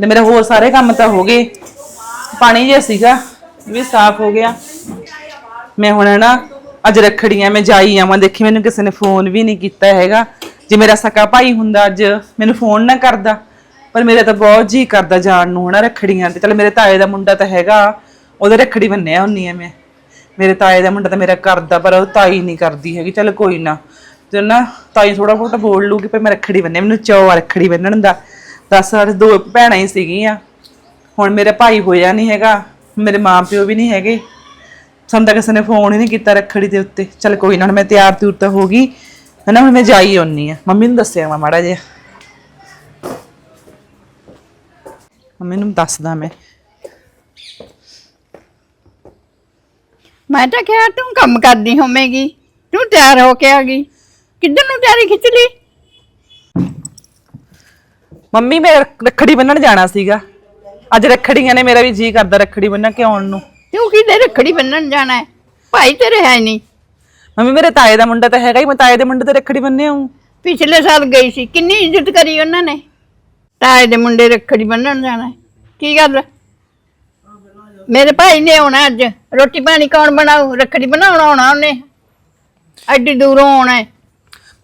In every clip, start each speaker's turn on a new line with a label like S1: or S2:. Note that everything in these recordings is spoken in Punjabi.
S1: ਤੇ ਮੇਰੇ ਹੋਰ ਸਾਰੇ ਕੰਮ ਤਾਂ ਹੋ ਗਏ। ਪਾਣੀ ਜਿਹਾ ਸੀਗਾ ਵੀ ਸਾਫ਼ ਹੋ ਗਿਆ। ਮੈਂ ਹੁਣ ਨਾ ਅੱਜ ਰੱਖੜੀਆਂ, ਮੈਂ ਜਾਈ ਆਵਾਂ। ਦੇਖੀ ਮੈਨੂੰ ਕਿਸੇ ਨੇ ਫੋਨ ਵੀ ਨਹੀਂ ਕੀਤਾ ਹੈਗਾ। ਜੇ ਮੇਰਾ ਸਕਾ ਭਾਈ ਹੁੰਦਾ ਅੱਜ, ਮੈਨੂੰ ਫੋਨ ਨਾ ਕਰਦਾ। ਪਰ ਮੇਰਾ ਤਾਂ ਬਹੁਤ ਜੀ ਕਰਦਾ ਜਾਣ ਨੂੰ ਹਨਾ ਰੱਖੜੀਆਂ ਤੇ। ਚਲ ਮੇਰੇ ਤਾਏ ਦਾ ਮੁੰਡਾ ਤਾਂ ਹੈਗਾ, ਉਹਦੇ ਰੱਖੜੀ ਬੰਨਿਆ ਹੁੰਨੀ ਆ ਮੈਂ। ਮੇਰੇ ਤਾਏ ਦਾ ਮੁੰਡਾ ਤਾਂ ਮੇਰਾ ਕਰਦਾ, ਪਰ ਉਹ ਤਾਈ ਨਹੀਂ ਕਰਦੀ ਹੈਗੀ। ਚਲ ਕੋਈ ਨਾ। ਤੇ ਨਾ ਤਾਈ ਥੋੜਾ ਬਹੁਤਾ ਬੋਲ ਲੂਗੀ ਪਰ ਮੈਂ ਰੱਖੜੀ ਬੰਨਿਆ, ਮੈਨੂੰ ਚਾਅ ਆ ਰੱਖੜੀ ਬੰਨਣ ਦਾ। ਦੱਸ ਸਾਲ ਦੋ ਭੈਣਾਂ ਹੀ ਸੀਗੀਆਂ। ਹੁਣ ਮੇਰਾ ਭਾਈ ਹੋਇਆ ਨਹੀਂ ਹੈਗਾ, ਮੇਰੇ ਮਾਂ ਪਿਓ ਵੀ ਨਹੀਂ ਹੈਗੇ। ਸਾਨੂੰ ਤਾਂ ਕਿਸੇ ਨੇ ਫੋਨ ਹੀ ਨਹੀਂ ਕੀਤਾ ਰੱਖੜੀ ਦੇ ਉੱਤੇ। ਚਲ ਕੋਈ ਨਾ, ਹੁਣ ਮੈਂ ਤਿਆਰ ਤਿਉਰ ਤਾਂ ਹੋ ਗਈ। ਹਨਾ, ਹੁਣ ਮੈਂ ਜਾਈ ਆਉਣੀ ਆ। ਮੰਮੀ ਨੂੰ ਦੱਸਿਆ ਵਾ ਮਾੜਾ ਜਿਹਾ। ਮੰਮੀ ਨੂੰ ਦੱਸਦਾ ਮੈਂ।
S2: ਮੈਂ ਤਾਂ ਕਿਹਾ ਤੂੰ ਕੰਮ ਕਰਦੀ ਹੋਵੇਂਗੀ। ਤੂੰ ਤਿਆਰ ਹੋ ਕੇ ਆ ਗਈ। ਕਿੱਧਰ ਨੂੰ ਤਿਆਰੀ ਖਿੱਚ ਲਈ?
S1: ਮੰਮੀ ਮੈਂ ਰੱਖ- ਰੱਖੜੀ ਬੰਨਣ ਜਾਣਾ ਸੀਗਾ। ਅੱਜ ਰੱਖੜੀਆਂ ਨੇ ਮੇਰਾ ਵੀ ਜੀ ਕਰਦਾ ਰੱਖੜੀ ਬੰਨਣ ਕੇ ਆਉਣ ਨੂੰ।
S2: ਤੂੰ ਕਿਹਦੇ ਰੱਖੜੀ ਬੰਨਣ ਜਾਣਾ ਹੈ? ਭਾਈ ਤੇਰੇ ਹੈ ਨਹੀਂ।
S1: ਮੰਮੀ ਮੇਰੇ ਤਾਏ ਦਾ ਮੁੰਡਾ ਤਾਂ ਹੈਗਾ ਹੀ ਮੈਂ ਤਾਏ ਦੇ ਮੁੰਡੇ ਤੇ ਰੱਖੜੀ ਬੰਨੇ ਆਉਂ
S2: ਪਿਛਲੇ ਸਾਲ ਗਈ ਸੀ ਕਿੰਨੀ ਇੱਜ਼ਤ ਕਰੀ ਉਹਨਾਂ ਨੇ? ਤਾਏ ਦੇ ਮੁੰਡੇ ਰੱਖੜੀ ਬੰਨਣ ਜਾਣਾ ਹੈ। ਕੀ ਗੱਲ? ਮੇਰੇ ਭਾਈ ਨੇ ਆਉਣਾ ਅੱਜ। ਰੋਟੀ ਪਾਣੀ ਕੌਣ ਬਣਾਉ ਰੱਖੜੀ ਬਣਾਉਣ ਆਉਣਾ ਉਹਨੇ। ਐਡੀ ਦੂਰੋਂ ਆਉਣਾ ਹੈ।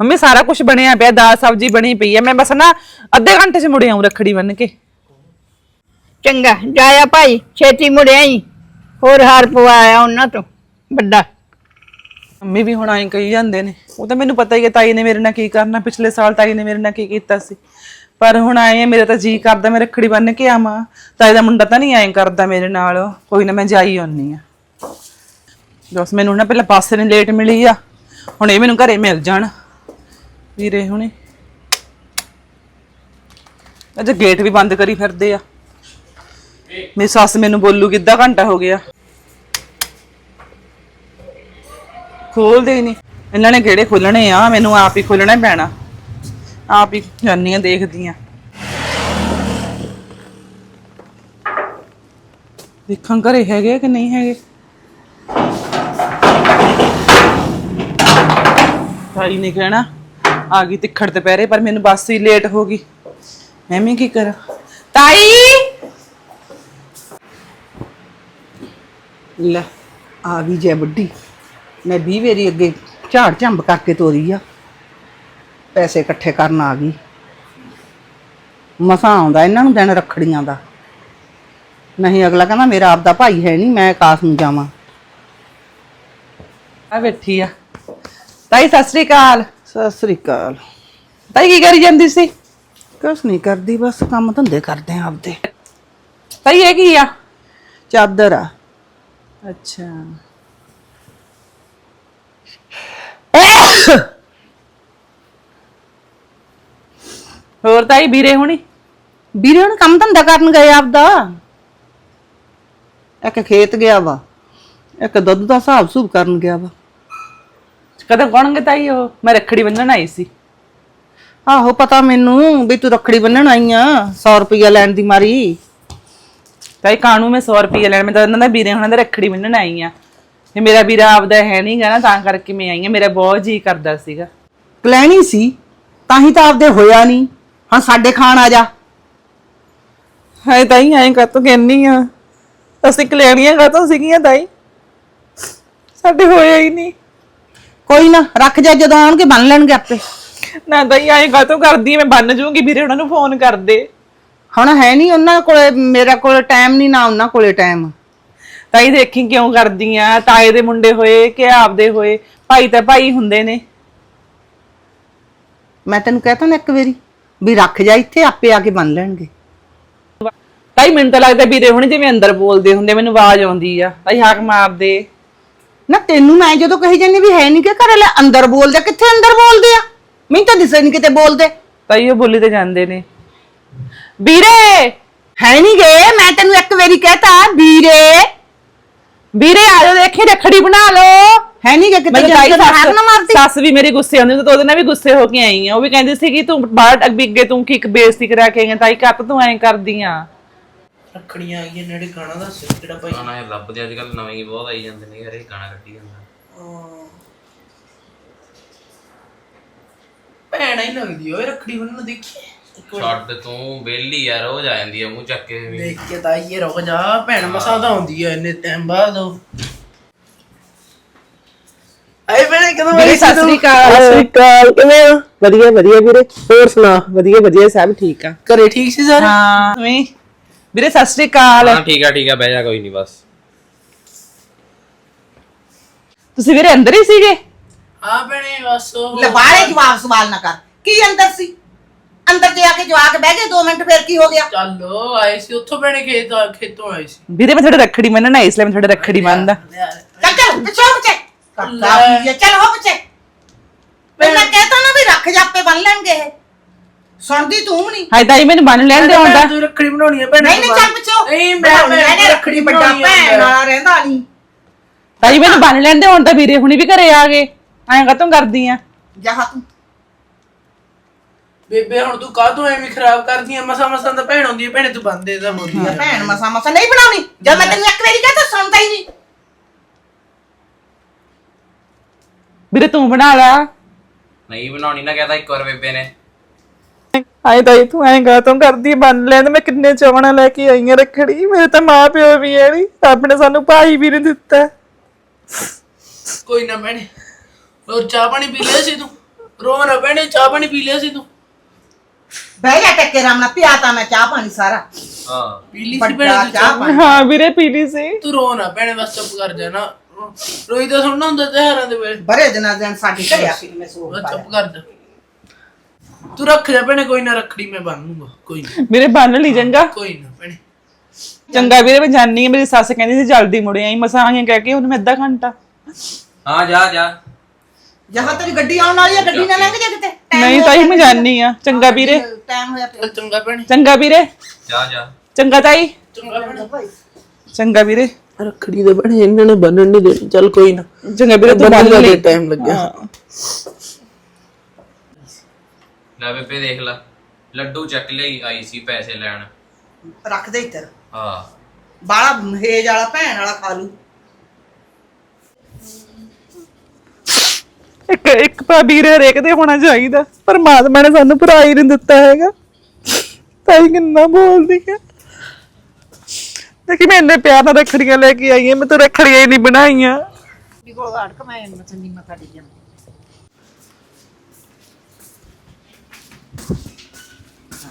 S1: ਮੰਮੀ ਸਾਰਾ ਕੁਝ ਬਣਿਆ ਪਿਆ ਦਾਲ ਸਬਜ਼ੀ ਬਣੀ ਪਈ ਹੈ ਮੈਂ ਬਸ ਨਾ ਅੱਧੇ ਘੰਟੇ 'ਚ ਮੁੜ ਆਉਂ ਰੱਖੜੀ ਬੰਨ ਕੇ।
S2: ਚੰਗਾ ਜਾਇਆ ਭਾਈ ਛੇਤੀ ਮੁੜਿਆ ਹੀ ਹੋਰ ਹਾਰ ਪਵਾਇਆ ਉਹਨਾਂ ਤੋਂ ਵੱਡਾ।
S1: ਮੰਮੀ ਵੀ ਹੁਣ ਆਏ ਕਹੀ ਜਾਂਦੇ ਨੇ। ਉਹ ਤਾਂ ਮੈਨੂੰ ਪਤਾ ਹੀ ਹੈ ਤਾਈ ਨੇ ਮੇਰੇ ਨਾਲ ਕੀ ਕਰਨਾ ਪਿਛਲੇ ਸਾਲ ਤਾਈ ਨੇ ਮੇਰੇ ਨਾਲ ਕੀ ਕੀਤਾ ਸੀ। ਪਰ ਹੁਣ ਆਏ ਆ, ਮੇਰਾ ਤਾਂ ਜੀ ਕਰਦਾ ਮੈਂ ਰੱਖੜੀ ਬੰਨ ਕੇ ਆਵਾਂ। ਤਾਈ ਦਾ ਮੁੰਡਾ ਤਾਂ ਨਹੀਂ ਐਂ ਕਰਦਾ ਮੇਰੇ ਨਾਲ। ਕੋਈ ਨਾ ਮੈਂ ਜਾਈ ਆਉਣੀ ਆ। ਬਸ ਮੈਨੂੰ ਨਾ ਪਹਿਲਾਂ ਬੱਸ ਨੇ ਲੇਟ ਮਿਲੀ ਆ। ਹੁਣ ਇਹ ਮੈਨੂੰ ਘਰੇ ਮਿਲ ਜਾਣ। ਵੀਰੇ ਹੁਣੇ। ਅੱਜ ਗੇਟ ਵੀ ਬੰਦ ਕਰੀ ਫਿਰਦੇ ਆ। ਮੇਰੀ ਸੱਸ ਮੈਨੂੰ ਬੋਲੂ ਕਿੱਦਾਂ ਘੰਟਾ ਹੋ ਗਿਆ। ਖੋਲਦੇ ਹੀ ਨਹੀਂ। ਇਹਨਾਂ ਨੇ ਕਿਹੜੇ ਖੋਲਣੇ ਆ? ਮੈਨੂੰ ਆਪ ਹੀ ਖੋਲਣਾ ਪੈਣਾ। ਆਪ ਹੀ ਜਾਨੀ ਆ ਦੇਖਦੀ ਆ ਦੇਖਾਂ ਘਰੇ ਹੈਗੇ ਕਿ ਨਹੀਂ ਹੈਗੇ। ਭਾਈ ਨੇ ਕਹਿਣਾ ਆ ਗਈ ਤਿੱਖੜ ਦੁਪਹਿਰੇ, ਪਰ ਮੈਨੂੰ ਬੱਸ ਹੀ ਲੇਟ ਹੋ ਗਈ। ਐਵੇਂ ਕੀ ਕਰਾਂ? ਤਾਈ!
S3: ਲੈ, ਆ ਗਈ ਜੈ ਵੱਡੀ। ਮੈਂ 20 ਵੇਰੀ ਅੱਗੇ ਝਾੜ ਝੰਬ ਕਰਕੇ ਤੋਰੀ ਆ। ਪੈਸੇ ਇਕੱਠੇ ਕਰਨ ਆ ਗਈ। ਮਸਾ ਆਉਂਦਾ ਇਹਨਾਂ ਨੂੰ ਦਿਨ ਰੱਖੜੀਆਂ ਦਾ। ਨਹੀਂ, ਅਗਲਾ ਕਹਿੰਦਾ ਮੇਰਾ ਆਪਦਾ ਭਾਈ ਹੈ ਨਹੀਂ, ਮੈਂ ਕਾਸ ਨੂੰ ਜਾਵਾਂ।
S1: ਆ ਬੈਠੀ ਆ। ਤਾਈ, ਸਤਿ ਸ੍ਰੀ ਅਕਾਲ।
S3: ਸਤਿ ਸ੍ਰੀ ਅਕਾਲ।
S1: ਤਾਈ ਕੀ ਕਰੀ ਜਾਂਦੀ ਸੀ?
S3: ਕੁਛ ਨਹੀਂ ਕਰਦੀ ਬਸ ਕੰਮ ਧੰਦੇ ਕਰਦੇ ਆ ਆਪਦੇ।
S1: ਤਾਈ ਇਹ ਕੀ ਆ?
S3: ਚਾਦਰ ਆ।
S1: ਅੱਛਾ। ਹੋਰ ਤਾਈ ਵੀਰੇ ਹੁਣੀ?
S3: ਵੀਰੇ ਹੁਣ ਕੰਮ ਧੰਦਾ ਕਰਨ ਗਏ ਆਪਦਾ। ਇੱਕ ਖੇਤ ਗਿਆ ਵਾ ਇੱਕ ਦੁੱਧ ਦਾ ਹਿਸਾਬ ਸੂਬ ਕਰਨ ਗਿਆ ਵਾ।
S1: ਕਦੋਂ ਕੌਣਗੇ ਤਾਈ ਉਹ? ਮੈਂ ਰੱਖੜੀ ਬੰਨਣ ਆਈ ਸੀ।
S3: ਆਹੋ ਪਤਾ ਮੈਨੂੰ ਵੀ ਤੂੰ ਰੱਖੜੀ ਬੰਨਣ ਆਈ ਆ 100 ਰੁਪਇਆ ਲੈਣ ਦੀ ਮਾਰੀ।
S1: ਤਾਈ ਕਾਣੂ ਮੈਂ 100 ਰੁਪਏ ਲੈਣ? ਮੈਂ ਤਾਂ ਉਹਨਾਂ ਦਾ ਵੀਰੇ ਹੁਣਾਂ ਦਾ ਰੱਖੜੀ ਬੰਨਣ ਆਈ ਆ। ਤੇ ਮੇਰਾ ਵੀਰਾ ਆਪਦਾ ਹੈ ਨਹੀਂਗਾ ਨਾ ਤਾਂ ਕਰਕੇ ਮੈਂ ਆਈ ਆ। ਮੇਰਾ ਬਹੁਤ ਜੀ ਕਰਦਾ ਸੀਗਾ।
S3: ਕਲੈਣੀ ਸੀ ਤਾਂ ਹੀ ਤਾਂ ਆਪਦੇ ਹੋਇਆ ਨਹੀਂ ਹਾਂ ਸਾਡੇ ਖਾਣ ਆ ਜਾ।
S1: ਹਾਏ ਤਾਈ ਐਂ ਕਾਤੋਂ ਕਹਿੰਨੀ ਆ? ਅਸੀਂ ਕਲਿਆਣੀਆਂ ਕਾਤੋਂ ਸੀਗੀਆਂ ਤਾਈ? ਸਾਡੇ ਹੋਇਆ ਹੀ ਨਹੀਂ
S3: ਕੋਈ ਨਾ ਰੱਖ ਜਾ ਜਦੋਂ ਆਉਣਗੇ ਬੰਨ ਲੈਣਗੇ ਆਪੇ।
S1: ਨਾ ਤਾਈ ਐਂ ਕਾਤੋਂ ਕਰਦੀ ਮੈਂ ਬੰਨ ਜੂਗੀ ਵੀਰੇ ਉਹਨਾਂ ਨੂੰ ਫੋਨ ਕਰਦੇ
S3: ਹੁਣ ਹੈ ਨਹੀਂ ਉਹਨਾਂ ਕੋਲੇ ਮੇਰਾ ਕੋਲ ਟਾਈਮ ਨਹੀਂ ਨਾ ਉਹਨਾਂ ਕੋਲੇ ਟਾਈਮ
S1: ਤਾਈ ਦੇਖੀ ਕਿਉਂ ਕਰਦੀ ਆ ਤਾਏ ਦੇ ਮੁੰਡੇ ਹੋਏ ਕਿ ਆਪਦੇ ਹੋਏ ਭਾਈ ਤਾਂ ਭਾਈ ਹੁੰਦੇ ਨੇ।
S3: ਮੈਂ ਤੈਨੂੰ ਕਹਤਾ ਨਾ ਇੱਕ ਵਾਰੀ ਵੀ ਰੱਖ ਜਾ ਇੱਥੇ ਆਪੇ ਆ ਕੇ ਬੰਨ ਲੈਣਗੇ।
S1: ਤਾਈ ਮੈਨੂੰ ਤਾਂ ਲੱਗਦਾ ਵੀਰੇ ਹੁਣ ਜਿਵੇਂ ਅੰਦਰ ਬੋਲਦੇ ਹੁੰਦੇ ਮੈਨੂੰ ਆਵਾਜ਼ ਆਉਂਦੀ ਆ ਤਾਈ ਹਾਕ ਮਾਰਦੇ।
S3: ਨਾ ਤੈਨੂੰ ਮੈਂ ਜਦੋਂ ਕਹੀ ਜਾਂਦੀ ਵੀ ਹੈ ਨਹੀਂ ਕਿ ਘਰੇ ਲੈ ਅੰਦਰ ਬੋਲਦੇ ਕਿੱਥੇ ਅੰਦਰ ਬੋਲਦੇ ਆ? ਮੈਨੂੰ ਤਾਂ ਦਿਸੇ ਨਹੀਂ ਕਿਤੇ ਬੋਲਦੇ।
S1: ਤਾਈ ਉਹ ਬੋਲੀ ਤੇ ਜਾਂਦੇ ਨੇ। ਵੀਰੇ!
S3: ਹੈ ਨਹੀਂ ਗਏ ਮੈਂ ਤੈਨੂੰ ਇੱਕ ਵਾਰੀ ਕਹਤਾ ਵੀਰੇ!
S1: ਵੀਰੇ ਆ ਜਾਓ ਦੇਖੀ ਰੱਖੜੀ ਬਣਾ ਲਓ।
S3: ਹੈ ਨਹੀਂ ਕਿ ਕਿਤੇ ਜਾ
S1: ਤਾਈ ਸੱਸ
S3: ਨਾ ਮਾਰਦੀ।
S1: ਸੱਸ ਵੀ ਮੇਰੀ ਗੁੱਸੇ ਆਉਂਦੀ ਸੀ ਤਾਂ ਉਹਦੇ ਨਾਲ ਵੀ ਗੁੱਸੇ ਹੋ ਕੇ ਆਈ ਆ। ਉਹ ਵੀ ਕਹਿੰਦੀ ਸੀ ਕਿ ਤੂੰ ਬਾਹਰ ਅੱਗੇ ਤੂੰ ਕੀ ਇੱਕ ਬੇਇੱਜ਼ਤੀ ਕਰਾ ਕੇ ਆਈ ਆ। ਤਾਈ ਕੱਤ ਤੂੰ ਐਂ ਕਰਦੀ ਆ।
S4: ਰੱਖੜੀਆਂ ਆ ਗਈਆਂ ਨੇੜੇ ਗਾਣਾ ਦੱਸ ਕਿਹੜਾ ਭਾਈ
S5: ਗਾਣਾ ਇਹ ਲੱਭਦੇ ਅੱਜ ਕੱਲ ਨਵੇਂ ਹੀ ਬਹੁਤ ਆਈ ਜਾਂਦੇ ਨੇ ਯਾਰ ਇਹ ਗਾਣਾ ਕੱਢੀ ਜਾਂਦਾ।
S4: ਭੈਣਾ ਹੀ ਲੱਗਦੀ ਓਏ ਰੱਖੜੀ ਬੰਨਣ ਦੇਖੀ
S5: ਛੱਡ ਤੂੰ ਬੇਲੀ ਯਾਰ ਆ ਜਾਂਦੀ ਆ ਮੂੰਹ ਚੱਕ ਕੇ ਵੀ।
S4: ਦੇਖ ਕੇ ਤਾਂ ਇਹ ਰੁਕ ਜਾ ਭੈਣ ਮਸਾਂ ਤਾਂ ਆਉਂਦੀ ਐ ਇੰਨੇ ਟਾਈਮ ਬਾਅਦ। ਉਹ ਆਏ ਭੈਣੇ ਕਦੋਂ
S1: ਵੀਰੇ ਸਤਿ ਸ੍ਰੀ ਅਕਾਲ।
S4: ਸਤਿ ਸ੍ਰੀ ਅਕਾਲ ਕਿਵੇਂ ਹੋ?
S1: ਵਧੀਆ ਵਧੀਆ ਵੀਰੇ ਹੋਰ ਸੁਣਾ ਵਧੀਆ ਵਧੀਆ ਸਭ ਠੀਕ ਆ।
S4: ਘਰੇ ਠੀਕ ਸੀ ਸਾਰੇ?
S1: ਹਾਂ। ਤੁਸੀਂ ਵੀਰੇ ਸਤਿ ਸ੍ਰੀ ਅਕਾਲ।
S5: ਹਾਂ ਠੀਕ ਆ ਠੀਕ ਆ ਬਹਿ ਜਾ ਕੋਈ ਨਹੀਂ ਬਸ।
S1: ਤੁਸੀਂ ਵੀਰੇ ਅੰਦਰ ਹੀ ਸੀਗੇ?
S4: ਹਾਂ ਭੈਣੇ ਬਸ ਉਹ
S3: ਲਬਾਰੇ ਜਵਾਬ ਸਵਾਲ ਨਾ ਕਰ। ਕੀ ਅੰਦਰ ਸੀ? ਅੰਦਰ ਜਾ ਕੇ ਜਵਾ ਕੇ ਬਹਿ ਗਏ 2 ਮਿੰਟ ਫਿਰ ਕੀ ਹੋ ਗਿਆ?
S4: ਚੱਲੋ ਆਏ ਸੀ ਉੱਥੋਂ ਭੈਣੇ ਖੇਤ ਖੇਤੋਂ ਆਏ ਸੀ।
S1: ਵੀਰੇ ਮੈਂ ਤੁਹਾਡੇ ਰੱਖੜੀ ਬੰਨਣਾ ਇਸ ਲਈ ਮੈਂ ਤੁਹਾਡੇ ਰੱਖੜੀ ਬੰਨਦਾ
S3: ਚੱਲ ਚੱਲ ਪਿੱਛੇ ਹੋ ਪਿੱਛੇ। ਕਰਦਾ ਕੀ ਹੈ ਚੱਲ ਹੋ ਪਿੱਛੇ। ਪਹਿਲਾਂ ਕਹਿਤਾ ਨਾ ਵੀ ਰੱਖ ਜਾਪੇ ਬੰਨ ਲੈਣਗੇ ਇਹ। ਸੁਣਦੀ ਤੂੰ ਨਹੀਂ।
S1: ਹਾਏ ਤਾਈ ਮੈਨੂੰ ਬੰਨ ਲੈਣ ਦੇ ਹੁੰਦਾ
S4: ਤੂੰ ਰੱਖੜੀ ਬਣਾਉਣੀ ਹੈ ਭੈਣੇ
S3: ਨਹੀਂ ਨਹੀਂ ਚੱਲ ਪਿੱਛੇ। ਹੋ
S4: ਨਹੀਂ ਮੈਂ ਮੈਂ
S3: ਰੱਖੜੀ ਵੱਡਾ
S4: ਹੈ।
S3: ਭੈਣ ਵਾਲਾ ਰਹਿੰਦਾ ਨਹੀਂ।
S1: ਤਾਈ ਮੈਨੂੰ ਬੰਨ ਲੈਣ ਦੇ ਹੁਣ ਤਾਂ ਵੀਰੇ ਹੁਣੀ ਵੀ ਘਰੇ ਆ ਗਏ। ਐਂ ਕਾਤੋਂ ਕਰਦੀ ਆ?
S3: ਜਾ ਤੂੰ
S4: ਬੇਬੇ ਹੁਣ ਤੂੰ ਕਾਹ ਤੋਂ ਐਵੇਂ ਖਰਾਬ ਕਰਦੀ ਐ ਮਸਾ ਮਸਾ ਤਾਂ ਭੈਣ ਹੁੰਦੀ ਐ ਭੈਣੇ ਤੂੰ ਬੰਦੇ ਦਾ ਹੋਦੀ
S3: ਇਹ ਭੈਣ ਮਸਾ ਮਸਾ ਨਹੀਂ ਬਣਾਉਣੀ। ਜਦ ਮੈਂ ਤੈਨੂੰ ਇੱਕ ਵਾਰੀ ਕਹਤਾ ਸੁਣਦਾ ਹੀ ਨਹੀਂ।
S1: ਵੀਰੇ ਤੂੰ ਬਣਾ ਲਾ।
S5: ਨਹੀਂ ਬਣਾਉਣੀ ਨਾ ਕਹਤਾ ਇੱਕ ਵਾਰ ਬੇਬੇ ਨੇ।
S1: ਹਾਏ ਤਾਈ ਤੂੰ ਐਂ ਕਾਤੋਂ ਕਰਦੀ ਬੰਨ ਲੈਣ ਮੈਂ ਕਿੰਨੇ ਚਾਵਣਾ ਲੈ ਕੇ ਆਈ ਆ ਰੱਖੜੀ। ਮੇਰੇ ਤਾਂ ਮਾਂ ਪਿਓ ਵੀ ਹੈ ਨਹੀਂ ਆਪਣੇ ਸਾਨੂੰ ਭਾਈ ਵੀ ਨਹੀਂ ਦਿੱਤਾ।
S4: ਕੋਈ ਨਾ ਭੈਣੇ ਹੋਰ ਚਾਹ ਪਾਣੀ ਪੀ ਲਿਆ ਸੀ ਤੂੰ? ਰੋ ਨਾ ਭੈਣੇ ਚਾਹ ਪਾਣੀ ਪੀ ਲਿਆ ਸੀ ਤੂੰ?
S3: ਬਹਿ ਜਾ ਟੱਕੇ ਰਾਮ ਨਾਲ ਪਿਆ ਤਾਂ ਮੈਂ ਚਾਹ ਪਾਣੀ ਸਾਰਾ।
S5: ਹਾਂ।
S4: ਪੀ ਲਈ ਸੀ
S3: ਵੱਡਾ
S4: ਭੈਣੇ ਤੂੰ
S3: ਚਾਹ
S4: ਚਾਹ?
S3: ਪਾਣੀ।
S1: ਹਾਂ ਵੀਰੇ ਪੀਲੀ ਸੀ।
S4: ਤੂੰ ਰੋ ਨਾ ਭੈਣੇ ਬਸ ਚੁੱਪ ਕਰ ਜਾ ਨਾ। ਰੋਈ ਤਾਂ ਸੁਣਨਾ ਹੁੰਦਾ ਤਿਉਹਾਰਾਂ ਦੇ ਵੇਲੇ।
S3: ਬੜੇ ਦਿਨਾਂ ਦਿਨ ਸਾਡੀ ਘਰੇ ਆ ਕੇ ਮੈਂ ਸੋਚ
S4: ਬਸ ਚੁੱਪ ਕਰ ਜਾ। ਤੂੰ ਰੱਖ ਜਾ ਭੈਣੇ ਕੋਈ ਨਾ ਰੱਖੜੀ ਮੈਂ ਬੰਨ ਲੂੰਗਾ ਕੋਈ ਨਾ।
S1: ਵੀਰੇ ਬੰਨ ਲਈ ਚੰਗਾ?
S4: ਕੋਈ ਨਾ ਭੈਣੇ।
S1: ਚੰਗਾ ਵੀਰੇ ਮੈਂ ਜਾਣੀ ਆ ਮੇਰੀ ਸੱਸ ਕਹਿੰਦੀ ਸੀ ਜਲਦੀ ਮੁੜੇ ਆਈ ਮਸਾਂ ਆਈਆਂ ਕਹਿ ਕੇ ਮੈਂ ਅੱਧਾ ਘੰਟਾ।
S5: ਹਾਂ ਜਾ ਜਾ।
S3: ਜਹਾਂ ਤੇਰੀ ਗੱਡੀ ਆਉਣ ਵਾਲੀ ਆ ਗੱਡੀ ਨਾ ਲੰਘ ਜਾ ਕਿਤੇ।
S1: ਨਹੀਂ ਤਾਈ ਮੈਂ ਜਾਣੀ ਆ ਚੰਗਾ ਵੀਰੇ।
S3: ਟਾਈਮ ਹੋਇਆ ਪਿਆ।
S4: ਚੱਲ ਚੰਗਾ ਭੈਣੇ।
S1: ਚੰਗਾ ਵੀਰੇ।
S5: ਜਾ ਜਾ।
S1: ਚੰਗਾ ਤਾਈ।
S4: ਚੰਗਾ ਭੈਣੇ।
S1: ਚੰਗਾ ਵੀਰੇ।
S4: ਰੱਖੜੀ ਦੇ ਭੈਣੇ ਇਹਨਾਂ ਨੇ ਬੰਨਣ ਨਹੀਂ ਦੇਣੀ। ਚੱਲ ਕੋਈ ਨਾ।
S1: ਚੰਗਾ ਵੀਰੇ ਤੂੰ ਬੰਨ
S4: ਟਾਈਮ ਲੱਗਿਆ।
S5: ਲੈ ਬੇਬੇ ਦੇਖ ਲੈ। ਲੱਡੂ ਚੱਕ ਲਈ ਆਈ ਸੀ ਪੈਸੇ ਲੈਣ।
S3: ਰੱਖ ਦੇ ਇੱਧਰ।
S5: ਹਾਂ।
S3: ਬਾਲਾ ਹੇਜ ਵਾਲਾ ਭੈਣ ਵਾਲਾ ਖਾ ਲੂ
S1: ਇੱਕ ਇੱਕ ਭਾ ਵੀਰੇ ਹਰੇਕ ਦੇ ਹੋਣਾ ਚਾਹੀਦਾ। ਪਰਮਾਤਮਾ ਨੇ ਸਾਨੂੰ ਭਰਾ ਹੀ ਨਹੀਂ ਦਿੱਤਾ ਹੈਗਾ। ਤਾਈ ਕਿੰਨਾ ਬੋਲਦੀ ਹੈ। ਦੇਖੀ ਮੈਂ ਇੰਨੇ ਪਿਆਰ ਨਾਲ ਰੱਖੜੀਆਂ ਲੈ ਕੇ ਆਈ ਹਾਂ ਮੈਂ ਤਾਂ ਰੱਖੜੀਆਂ ਹੀ ਨਹੀਂ ਬਣਾਈਆਂ।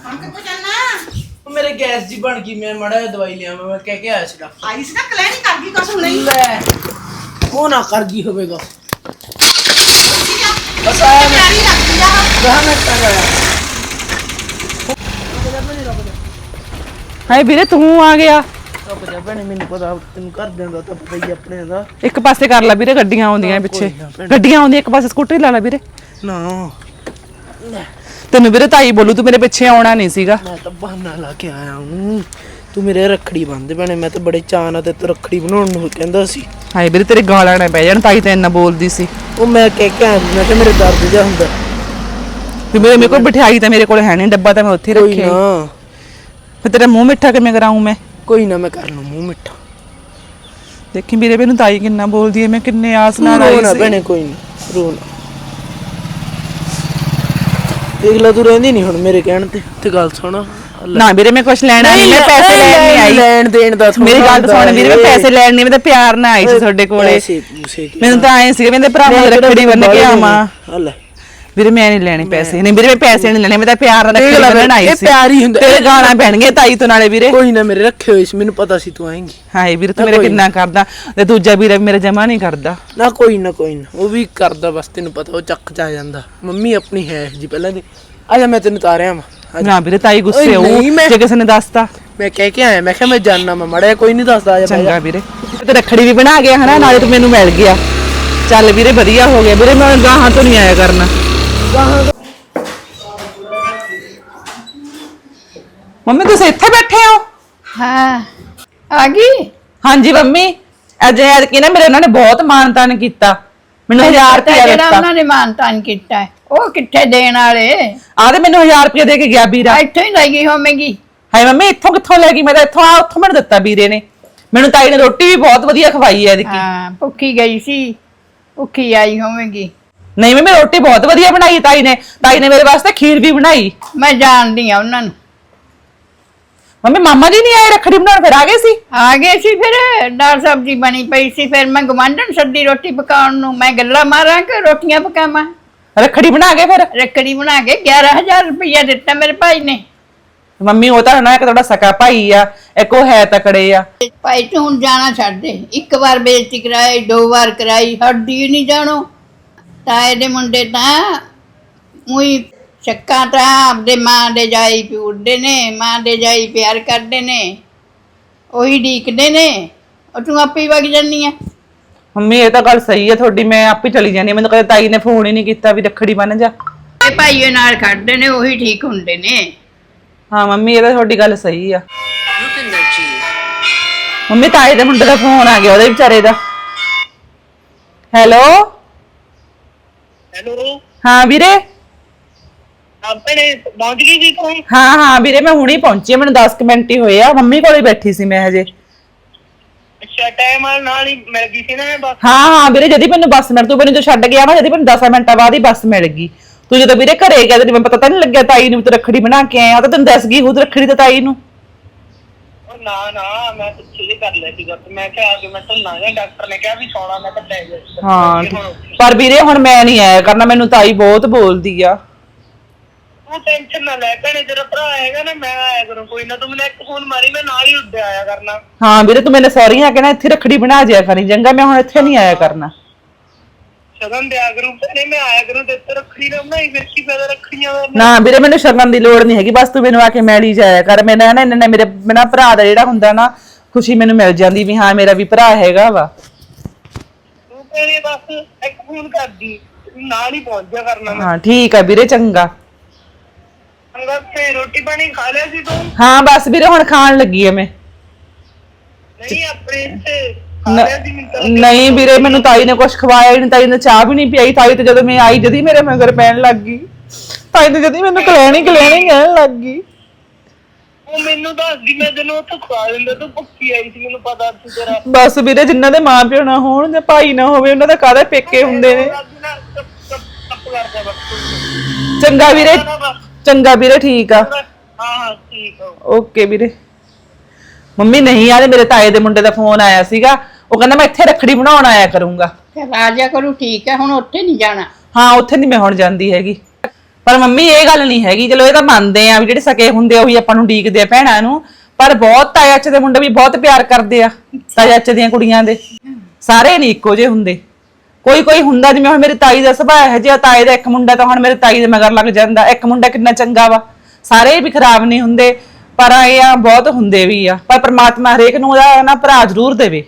S3: ਹੁਣ ਕਿੱਥੋਂ ਜਾਣਾ?
S4: ਉਹ ਮੇਰੇ ਗੈਸ ਜੀ ਬਣ ਗਈ ਮੈਂ ਮੜਾ ਦਵਾਈ ਲਿਆ ਮੈਂ ਕਹਿ ਕੇ ਆਇਆ ਸੀ ਡਾਕਟਰ
S3: ਆਈ ਸੀ ਨਾ ਕਲੈਣੀ ਕਰ ਗਈ ਕਸੂ ਨਹੀਂ।
S4: ਲੈ ਉਹ ਨਾ ਕਰ ਗਈ ਹੋਵੇਗਾ।
S3: ਬਸ ਆਇਆ ਮੈਂ। ਤਿਆਰੀ ਰੱਖਦੀ ਆ।
S4: ਰਹਾ ਮੈਂ ਕਰ ਆਇਆ।
S1: ਹਾਏ ਵੀਰੇ ਤੂੰ ਆ ਗਿਆ।
S4: ਰੱਬ ਜਾ ਭੈਣੇ ਮੈਨੂੰ ਪਤਾ ਤੈਨੂੰ ਕਰ ਦਿੰਦਾ ਤਾਂ ਪਤਾ ਹੀ ਆਪਣੇ ਦਾ।
S1: ਇੱਕ ਪਾਸੇ ਕਰ ਲੈ ਵੀਰੇ ਗੱਡੀਆਂ ਆਉਂਦੀਆਂ ਪਿੱਛੇ। ਗੱਡੀਆਂ ਆਉਂਦੀਆਂ ਇੱਕ ਪਾਸੇ ਸਕੂਟਰੀ ਲਾ ਲੈ ਵੀਰੇ।
S4: ਨਾ।
S1: ਤੈਨੂੰ ਵੀਰੇ ਤਾਈ ਬੋਲੂ ਤੂੰ ਮੇਰੇ ਪਿੱਛੇ ਆਉਣਾ ਨਹੀਂ ਸੀਗਾ।
S4: ਮੈਂ ਤਾਂ ਬਹਾਨਾ ਲਾ ਕੇ ਆਇਆ ਹੂੰ। ਤੂੰ ਮੇਰੇ ਰੱਖੜੀ ਬੰਨਦੇ ਭੈਣੇ ਮੈਂ ਤਾਂ ਬੜੇ ਚਾਅ ਨਾਲ ਤੇ ਰੱਖੜੀ ਬਣਾਉਣ ਨੂੰ ਕਹਿੰਦਾ ਸੀ।
S1: ਹਾਏ ਵੀਰੇ ਤੇਰੇ ਗਾਲਾਂ ਨਾ ਪੈ ਜਾਣ ਤਾਈ ਤਾਂ ਇੰਨਾ ਬੋਲਦੀ ਸੀ।
S4: ਉਹ ਮੈਂ ਕਹਿ ਕੇ ਆਇਆ ਮੈਂ ਕਿ ਮੇਰੇ ਦਰਦ ਜਿਹਾ ਹੁੰਦਾ।
S1: ਵੀ ਮੇਰੇ ਮੇਰੇ ਕੋਲ ਬਿਠਾਈ ਤਾਂ ਮੇਰੇ ਕੋਲ ਹੈ ਨਹੀਂ ਡੱਬਾ ਤਾਂ ਮੈਂ ਉੱਥੇ
S4: ਕੋਈ
S1: ਰੱਖਿਆ
S4: ਨਾ।
S1: ਫਿਰ ਤੇਰਾ ਮੂੰਹ ਮਿੱਠਾ ਕਿਵੇਂ ਕਰਾਉਂ ਮੈਂ?
S4: ਕੋਈ ਨਾ ਮੈਂ ਕਰ ਲੂ ਮੂੰਹ ਮਿੱਠਾ।
S1: ਦੇਖੀ ਵੀਰੇ ਮੈਨੂੰ ਤਾਈ ਕਿੰਨਾ ਬੋਲਦੀ ਹੈ ਮੈਂ ਕਿੰਨੇ ਆਸ ਨਾਲ ਆਈ ਸੀ।
S4: ਭੈਣੇ ਕੋਈ ਨਾ ਰੋ ਨਾ। ਦੇਖ ਲੈ ਤੂੰ ਰਹਿੰਦੀ ਨਹੀਂ ਹੁਣ ਮੇਰੇ ਕਹਿਣ ਤੇ ਤੇ ਗੱਲ ਸੁਣ।
S1: ਨਾ ਵੀਰੇ ਮੈਂ ਕੁਝ ਲੈਣਾ ਨਹੀਂ ਮੈਂ ਪੈਸੇ ਲੈਣ ਨਹੀਂ ਆਈ।
S4: ਲੈਣ ਦੇਣ ਦਾ
S1: ਮੇਰੀ ਗੱਲ ਸੁਣ ਵੀਰੇ ਮੈਂ। ਪੈਸੇ ਲੈਣ ਨਹੀਂ ਮੈਂ ਤਾਂ ਪਿਆਰ ਨਾਲ ਆਈ ਸੀ ਤੁਹਾਡੇ ਕੋਲੇ। ਮੈਨੂੰ ਤਾਂ ਆਏ ਸੀ ਮੇਰੇ ਭਰਾ ਨੂੰ ਰੱਖੜੀ ਬੰਨ ਕੇ ਆਵਾਂ।
S4: ਹਲੇ
S1: ਵੀਰੇ ਮੈਂ ਨਹੀਂ ਲੈਣੇ ਪੈਸੇ। ਨਹੀਂ ਵੀਰੇ ਮੈਂ ਪੈਸੇ ਨਹੀਂ ਲੈਣੇ ਮੈਂ ਤਾਂ ਪਿਆਰ ਨਾਲ ਰੱਖੜੀ ਬੰਨਣ ਆਈ
S4: ਇਹ ਪਿਆਰ ਹੀ ਹੁੰਦਾ।
S1: ਤੇਰੇ ਗਾਣਾ ਪੈਣਗੇ ਤਾਈ ਤੋਂ ਨਾਲੇ ਵੀਰੇ।
S4: ਕੋਈ ਨਾ ਮੇਰੇ ਰੱਖੇ ਹੋਏ ਸੀ ਮੈਨੂੰ ਪਤਾ ਸੀ ਤੂੰ ਆਏਂਗੀ।
S1: ਹਾਏ ਵੀਰੇ ਤੂੰ ਮੇਰੇ ਕਿੰਨਾ ਕਰਦਾ ਤੇ ਦੂਜਾ ਵੀਰੇ ਮੇਰੇ ਜਮਾ ਨਹੀਂ ਕਰਦਾ।
S4: ਨਾ ਕੋਈ ਨਾ ਕੋਈ ਨਾ। ਉਹ ਵੀ ਕਰਦਾ ਬਸ ਤੈਨੂੰ ਪਤਾ ਉਹ ਚੱਕ ਚ ਜਾਂਦਾ। ਮੰਮੀ ਆਪਣੀ ਹੈ ਜੀ ਪਹਿਲਾਂ ਦੀ। ਆ ਜਾ ਮੈਂ ਤੈਨੂੰ ਤਾਰਿਆ ਵਾ।
S1: ਨਾ ਵੀਰੇ ਤਾਈ ਗੁੱਸੇ
S4: ਮੈਂ-
S1: ਜੇ ਕਿਸੇ ਨੇ ਦੱਸਤਾ।
S4: ਮੈਂ ਕਹਿ ਕੇ ਆਇਆ ਮੈਂ ਕਿਹਾ ਮੈਂ ਜਾਨਣਾ ਮੈਂ ਮੜਿਆ ਕੋਈ ਨਹੀਂ ਦੱਸਦਾ ਆ ਜਾ ਬਹਿ
S1: ਚੰਗਾ। ਵੀਰੇ। ਤੇ ਰੱਖੜੀ ਵੀ ਬਣਾ ਗਿਆ ਹਨਾ ਨਾਲੇ ਤੂੰ ਮੈਨੂੰ ਮਿਲ ਗਿਆ। ਚੱਲ ਵੀਰੇ ਵਧੀਆ ਹੋ ਗਿਆ। ਵੀਰੇ ਮੈਂ ਗਾਹਾਂ ਤੋਂ ਨਹੀਂ ਆਇਆ ਕਰਨਾ। ਮੰਮੀ ਤੁਸੀਂ ਇੱਥੇ ਬੈਠੇ ਹੋ?
S2: ਹਾਂ। ਆ ਗਈ?
S1: ਹਾਂਜੀ ਮੰਮੀ। ਅੱਜ ਐਦ ਕਿ ਨਾ ਮੇਰੇ ਉਹਨਾਂ ਨੇ ਬਹੁਤ ਮਾਨਤਾਨ ਕੀਤਾ। ਮੈਨੂੰ 1000
S2: ਪਤਾ
S1: ਰੁਪਏ
S2: ਜਿਹੜਾ
S1: ਦਿੱਤਾ।
S2: ਉਹਨਾਂ ਨੇ ਮਾਨਤਾਨ ਕੀਤਾ ਹੈ, ਉਹ ਕਿੱਥੇ ਦੇਣ ਵਾਲੇ?
S1: ਆ ਤੇ ਮੈਨੂੰ 1000 ਰੁਪਏ ਦੇ ਕੇ ਗਿਆ ਵੀਰਾ।
S2: ਇੱਥੋਂ ਹੀ ਲੈ ਗਈ ਹੋਵੇਂਗੀ।
S1: ਹਾਏ ਮੰਮੀ ਇੱਥੋਂ ਕਿੱਥੋਂ ਲੈ ਗਈ? ਮੈਂ ਤਾਂ ਇੱਥੋਂ ਆ ਉੱਥੋਂ ਮੈਨੂੰ ਦਿੱਤਾ ਵੀਰੇ ਨੇ। ਮੈਨੂੰ ਤਾਈ ਨੇ ਰੋਟੀ ਵੀ ਬਹੁਤ ਵਧੀਆ ਖਵਾਈ ਐ ਇਹਦੀ
S2: ਹਾਂ ਭੁੱਖੀ ਗਈ ਸੀ। ਭੁੱਖੀ ਆਈ ਹੋਵੇਂਗੀ।
S1: ਨਹੀਂ ਮੰਮੀ ਰੋਟੀ ਬਹੁਤ ਵਧੀਆ ਬਣਾਈ ਤਾਈ ਨੇ। ਤਾਈ ਨੇ ਮੇਰੇ ਵਾਸਤੇ ਖੀਰ ਵੀ ਬਣਾਈ।
S2: ਮੈਂ ਜਾਣਦੀ ਆ ਉਹਨਾਂ ਨੂੰ।
S1: ਮੰਮੀ ਮਾਮਾ ਜੀ ਨਹੀਂ ਆਏ ਰੱਖੜੀ ਬਣਾਉਣ ਫਿਰ ਆ ਗਏ ਸੀ?
S2: ਆ ਗਏ ਸੀ ਫਿਰ ਦਾਲ ਸਬਜ਼ੀ ਬਣੀ ਪਈ ਸੀ ਫਿਰ ਮੈਂ ਗਵਾਂਢਣ ਸੱਦੀ ਰੋਟੀ ਪਕਾਉਣ ਨੂੰ। ਮੈਂ ਗੱਲਾਂ ਮਾਰਾਂ ਕਿ ਰੋਟੀਆਂ ਪਕਾਵਾਂ?
S1: ਰੱਖੜੀ ਬਣਾ ਕੇ ਫਿਰ?
S2: ਰੱਖੜੀ ਬਣਾ ਕੇ 11000 ਰੁਪਇਆ ਦਿੱਤਾ ਮੇਰੇ ਭਾਈ ਨੇ।
S1: ਮੰਮੀ ਉਹ ਤਾਂ ਨਾ ਇੱਕ ਤੁਹਾਡਾ ਸਕਾ ਭਾਈ ਆ ਇੱਕ ਉਹ ਹੈ ਤਕੜੇ ਆ।
S2: ਭਾਈ ਤੂੰ ਹੁਣ ਜਾਣਾ ਛੱਡ ਦੇ। ਇੱਕ ਵਾਰ ਬੇਇੱਜ਼ਤੀ ਕਰਾਈ ਦੋ ਵਾਰ ਕਰਾਈ ਹੱਡੀ ਨਹੀਂ ਜਾਣੋ। ਤਾਏ ਦੇ ਮੁੰਡੇ ਤਾਂ ਉਹੀ ਚੱਕਾ ਤਾਂ ਆਪਦੇ ਮਾਂ ਦੇ ਜਾਈ ਪਿਉਦੇ ਨੇ ਮਾਂ ਦੇ ਜਾਈ ਪਿਆਰ ਕਰਦੇ ਨੇ ਉਹੀ ਢੀਕਦੇ ਨੇ ਉਹ ਤੂੰ ਆਪੇ ਹੀ ਵਗ ਜਾਨੀ ਆ
S1: ਮੰਮੀ ਇਹ ਤਾਂ ਗੱਲ ਸਹੀ ਹੈ ਤੁਹਾਡੀ ਮੈਂ ਆਪੇ ਚਲੀ ਜਾਣੀ ਮੈਨੂੰ ਕਦੇ ਤਾਈ ਨੇ ਫੋਨ ਹੀ ਨਹੀਂ ਕੀਤਾ ਵੀ ਰੱਖੜੀ ਬੰਨ ਜਾ।
S2: ਇਹ ਭਾਈਏ ਨਾਲ ਖੜਦੇ ਨੇ ਉਹੀ ਠੀਕ ਹੁੰਦੇ ਨੇ।
S1: ਹਾਂ ਮੰਮੀ ਇਹ ਤਾਂ ਤੁਹਾਡੀ ਗੱਲ ਸਹੀ ਆ। ਮੰਮੀ ਤਾਏ ਦੇ ਮੁੰਡੇ ਦਾ ਫੋਨ ਆ ਗਿਆ ਉਹਦੇ ਵਿਚਾਰੇ ਦਾ। ਹੈਲੋ?
S6: ਹੈਲੋ?
S1: ਹਾਂ ਵੀਰੇ।
S6: ਆਪਣੇ ਪਹੁੰਚ ਗਈ ਜੀ ਤੂੰ?
S1: ਹਾਂ ਹਾਂ ਵੀਰੇ ਮੈਂ ਹੁਣੇ ਪਹੁੰਚੀ ਹਾਂ, ਮੈਨੂੰ 10 ਕੁ ਮਿੰਟ ਹੀ ਹੋਏ ਆ ਮੰਮੀ ਕੋਲੇ ਬੈਠੀ ਸੀ ਮੈਂ ਹਜੇ।
S6: ਅੱਛਾ ਟਾਈਮ ਨਾਲ ਹੀ ਮਿਲ ਗਈ ਸੀ ਨਾ ਬਸ?
S1: ਹਾਂ ਹਾਂ ਵੀਰੇ ਜਦੀ ਮੈਨੂੰ ਬੱਸ ਮਿਲ ਤੂੰ ਮੈਨੂੰ ਜੋ ਛੱਡ ਗਿਆ ਨਾ ਜਦੀ ਮੈਨੂੰ 10 ਮਿੰਟਾਂ ਬਾਅਦ ਹੀ ਬੱਸ ਮਿਲ ਗਈ। ਤੂੰ ਜਦੋਂ ਵੀਰੇ ਘਰੇ ਗਿਆ ਤੇ ਮੈਨੂੰ ਪਤਾ ਤਾਂ ਨਹੀਂ ਲੱਗਿਆ ਤਾਈ ਨੂੰ ਵੀ ਤੂੰ ਰੱਖੜੀ ਬਣਾ ਕੇ ਆਇਆ ਉਹ ਤਾਂ ਤੈਨੂੰ ਦੱਸ ਗਈ ਖੁਦ ਰੱਖੜੀ ਤੇ ਤਾਈ ਨੂੰ।
S6: ਨਾ ਨਾ ਮੈਂ ਪਿੱਛੇ ਜਿਹੇ ਕਰ ਲਿਆ ਸੀਗਾ ਤੇ ਮੈਂ ਕਿਹਾ ਆ ਕੇ ਮੈਂ ਢਲਾਂਗਾ ਡਾਕਟਰ ਨੇ ਕਿਹਾ ਵੀ ਸੌਣਾ ਮੈਂ ਤਾਂ ਲੈ ਗਿਆ ਸੀ।
S1: ਹਾਂ
S6: ਤੇ ਹੁਣ
S1: ਪਰ ਵੀਰੇ ਹੁਣ ਮੈਂ ਨਹੀਂ ਆਇਆ ਕਰਨਾ ਮੈਨੂੰ ਤਾਈ ਬਹੁਤ ਬੋਲਦੀ ਆ।
S6: ਤੂੰ ਟੈਨਸ਼ਨ ਨਾ ਲੈ ਭੈਣੇ ਤੇਰਾ ਭਰਾ ਹੈਗਾ ਨਾ ਮੈਂ ਆਇਆ ਕਰੂੰ ਕੋਈ ਨਾ ਤੂੰ ਮੈਨੂੰ ਇੱਕ ਫੋਨ ਮਾਰੀ ਮੈਂ ਨਾਲ ਹੀ ਉੱਡੇ ਆਇਆ ਕਰਨਾ।
S1: ਹਾਂ ਵੀਰੇ ਤੂੰ ਮੈਨੂੰ ਸੌਰੀ ਆ ਕਹਿਣਾ ਇੱਥੇ ਰੱਖੜੀ ਬਣਾ ਜਿਆ ਕਰੀ ਚੰਗਾ ਮੈਂ ਹੁਣ ਇੱਥੇ ਨਹੀਂ ਆਇਆ ਕਰਨਾ।
S6: ਸ਼ਗਨ ਦਿਆ ਕਰੂੰ ਭੈਣੇ ਮੈਂ ਆਇਆ ਕਰੂੰ ਤੇ ਇੱਥੇ ਰੱਖੜੀ ਨਾ ਬਣਾਈ ਫਿਰ ਕੀ ਫਾਇਦਾ ਰੱਖੜੀਆਂ ਦਾ?
S1: ਨਾ ਵੀਰੇ ਮੈਨੂੰ ਸ਼ਗਨ ਦੀ ਲੋੜ ਨਹੀਂ ਹੈਗੀ ਬਸ ਤੂੰ ਮੈਨੂੰ ਆ ਕੇ ਮਿਲ ਜਾਇਆ ਕਰ ਮੈਂ ਨਾ ਇੰਨੇ ਮੇਰੇ ਮੇਰਾ ਭਰਾ ਦਾ ਜਿਹੜਾ ਹੁੰਦਾ ਨਾ ਖੁਸ਼ੀ ਮੈਨੂੰ ਮਿਲ ਜਾਂਦੀ ਵੀ ਹਾਂ ਮੇਰਾ ਵੀ ਭਰਾ ਹੈਗਾ ਵਾ।
S6: ਤੂੰ ਭੈਣੇ ਬਸ ਇੱਕ ਫੋਨ ਕਰਦੀ ਨਾਲ ਹੀ ਪਹੁੰਚ ਜਾ ਕਰਨਾ ਮੈਂ।
S1: ਹਾਂ ਠੀਕ ਆ ਵੀਰੇ ਚੰਗਾ।
S6: ਅੰਦਰ ਤੇ ਰੋਟੀ ਪਾਣੀ ਖਾ ਲਿਆ ਸੀ ਤੂੰ?
S1: ਹਾਂ ਬਸ ਵੀਰੇ ਹੁਣ ਖਾਣ ਲੱਗੀ ਆ ਮੈਂ।
S6: ਨਹੀਂ ਆਪਣੇ ਇੱਥੇ
S1: ਨਹੀਂ ਵੀਰੇ ਮੈਨੂੰ ਤਾਈ ਨੇ ਕੁਝ ਖਵਾਇਆ ਹੀ ਨਹੀਂ ਤਾਈ ਨੇ ਚਾਹ ਵੀ ਨਹੀਂ ਪਿਆਈ ਤਾਈ ਤੇ ਜਦੋਂ ਮੈਂ ਆਈ ਜਦੀ ਮੇਰੇ ਮਗਰ ਪੈਣ ਲੱਗ ਗਈ। ਤਾਈ ਤੇ ਜਦੀ ਮੈਨੂੰ ਕਲੈਣੀ ਕਲੈਣੀ ਕਹਿਣ ਲੱਗ ਗਈ।
S6: ਉਹ ਮੈਨੂੰ ਦੱਸਦੀ ਮੈਂ ਤੈਨੂੰ ਉੱਥੇ ਖਵਾ ਦਿੰਦਾ ਤੂੰ ਭੁੱਖੀ ਆਈ ਸੀ ਮੈਨੂੰ ਪਤਾ ਸੀ ਤੇਰਾ।
S1: ਬਸ ਵੀਰੇ ਜਿਨ੍ਹਾਂ ਦੇ ਮਾਂ ਪਿਓ ਨਾ ਹੋਣ ਜਾਂ ਭਾਈ ਨਾ ਹੋਵੇ ਉਹਨਾਂ ਦਾ ਕਾਹਦੇ ਪੇਕੇ ਹੁੰਦੇ ਨੇ?
S6: ਬਸ।
S1: ਚੰਗਾ ਵੀਰੇ ਚੰਗਾ ਵੀਰੇ ਠੀਕ ਆ।
S6: ਹਾਂ ਹਾਂ ਠੀਕ ਹੋ
S1: ਓਕੇ ਵੀਰੇ। ਮੰਮੀ ਨਹੀਂ ਆਲੇ ਮੇਰੇ ਤਾਏ ਦੇ ਮੁੰਡੇ ਦਾ ਫੋਨ ਆਇਆ ਸੀਗਾ। ਉਹ ਕਹਿੰਦਾ ਮੈਂ ਇੱਥੇ ਰੱਖੜੀ ਬਣਾਉਣ ਆਇਆ ਕਰੂੰਗਾ।
S2: ਫਿਰ ਆ ਜਾ ਕਰੂ ਠੀਕ ਹੈ ਹੁਣ ਉੱਥੇ ਨਹੀਂ ਜਾਣਾ।
S1: ਹਾਂ ਉੱਥੇ ਨਹੀਂ ਮੈਂ ਹੁਣ ਜਾਂਦੀ ਹੈਗੀ। ਪਰ ਮੰਮੀ ਇਹ ਗੱਲ ਨਹੀਂ ਹੈਗੀ। ਚਲੋ ਇਹ ਤਾਂ ਮੰਨਦੇ ਆ ਵੀ ਜਿਹੜੇ ਸਕੇ ਹੁੰਦੇ ਆ ਉਹੀ ਆਪਾਂ ਨੂੰ ਡੀਕਦੇ ਆ ਭੈਣਾਂ ਨੂੰ। ਪਰ ਬਹੁਤ ਤਾਇਆ ਚ ਦੇ ਮੁੰਡੇ ਵੀ ਬਹੁਤ ਪਿਆਰ ਕਰਦੇ ਆ ਤਾਇਆ ਚ ਦੀਆਂ ਕੁੜੀਆਂ ਦੇ। ਸਾਰੇ ਨਹੀਂ ਇੱਕੋ ਜਿਹੇ ਹੁੰਦੇ। ਕੋਈ ਕੋਈ ਹੁੰਦਾ ਜਿਵੇਂ ਹੁਣ ਮੇਰੀ ਤਾਈ ਦਾ ਸੁਭਾਅ ਹੈ ਜਿਹਾ ਤਾਏ ਦਾ ਇੱਕ ਮੁੰਡਾ ਤਾਂ ਹੁਣ ਮੇਰੇ ਤਾਈ ਦੇ ਮਗਰ ਲੱਗ ਜਾਂਦਾ। ਇੱਕ ਮੁੰਡਾ ਕਿੰਨਾ ਚੰਗਾ ਵਾ। ਸਾਰੇ ਵੀ ਖਰਾਬ ਨਹੀਂ ਹੁੰਦੇ ਪਰ ਇਹ ਆ ਬਹੁਤ ਹੁੰਦੇ ਵੀ ਆ। ਪਰ ਪ੍ਰਮਾਤਮਾ ਹਰੇਕ ਨੂੰ ਉਹਦਾ ਨਾ ਭਰਾ ਜ਼ਰੂਰ ਦੇਵੇ।